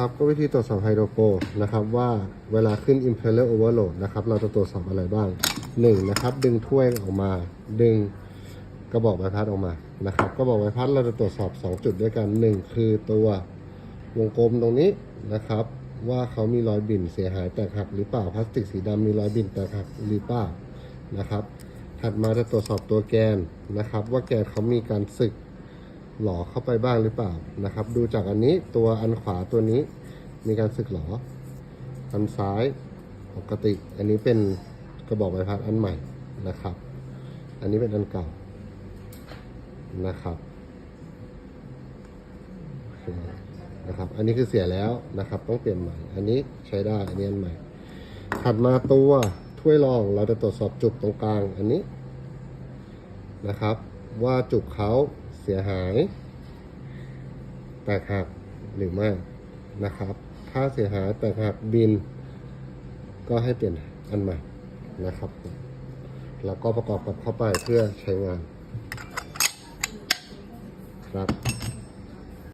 นะครับก็วิธีตรวจสอบไฮโดรโปรนะครับว่าเวลาขึ้น impeller overload นะครับเราจะตรวจสอบอะไรบ้าง 1. นนะครับดึงถ้วยออกมา ดึงกระบอกใบพัดออกมานะครับกระบอกใบพัดเราจะตรวจสอบ 2 จุดด้วยกัน 1 คือตัววงกลมตรงนี้นะครับ ว่าเขามีรอยบิ่นเสียหายแตกหักหรือเปล่าพลาสติกสีดำมีรอยบิ่นแตกหักหรือเปล่านะครับ ถัดมาจะตรวจสอบตัวแกนนะครับ ว่าแกนเขามีการสึก หลอเข้าไปบ้างหรือเปล่านะครับ ดูจากอันนี้ตัวอันขวาตัวนี้มีการสึกหลออันซ้ายปกติ อันนี้เป็นกระบอกใบพัดอันใหม่นะครับ อันนี้เป็นอันเก่านะครับนะครับ อันนี้คือเสียแล้วนะครับ ต้องเปลี่ยนใหม่ อันนี้ใช้ได้ อันนี้อันใหม่ ถัดมาตัวถ้วยรองเราจะตรวจสอบจุกตรงกลางอันนี้นะครับ ว่าจุกเขา สียหาย แตกหักหรือไม่นะครับ ถ้าเสียหายแตกหักบิน ก็ให้เปลี่ยนอันใหม่นะครับ แล้วก็ประกอบกับเข้าไปเพื่อใช้งานครับ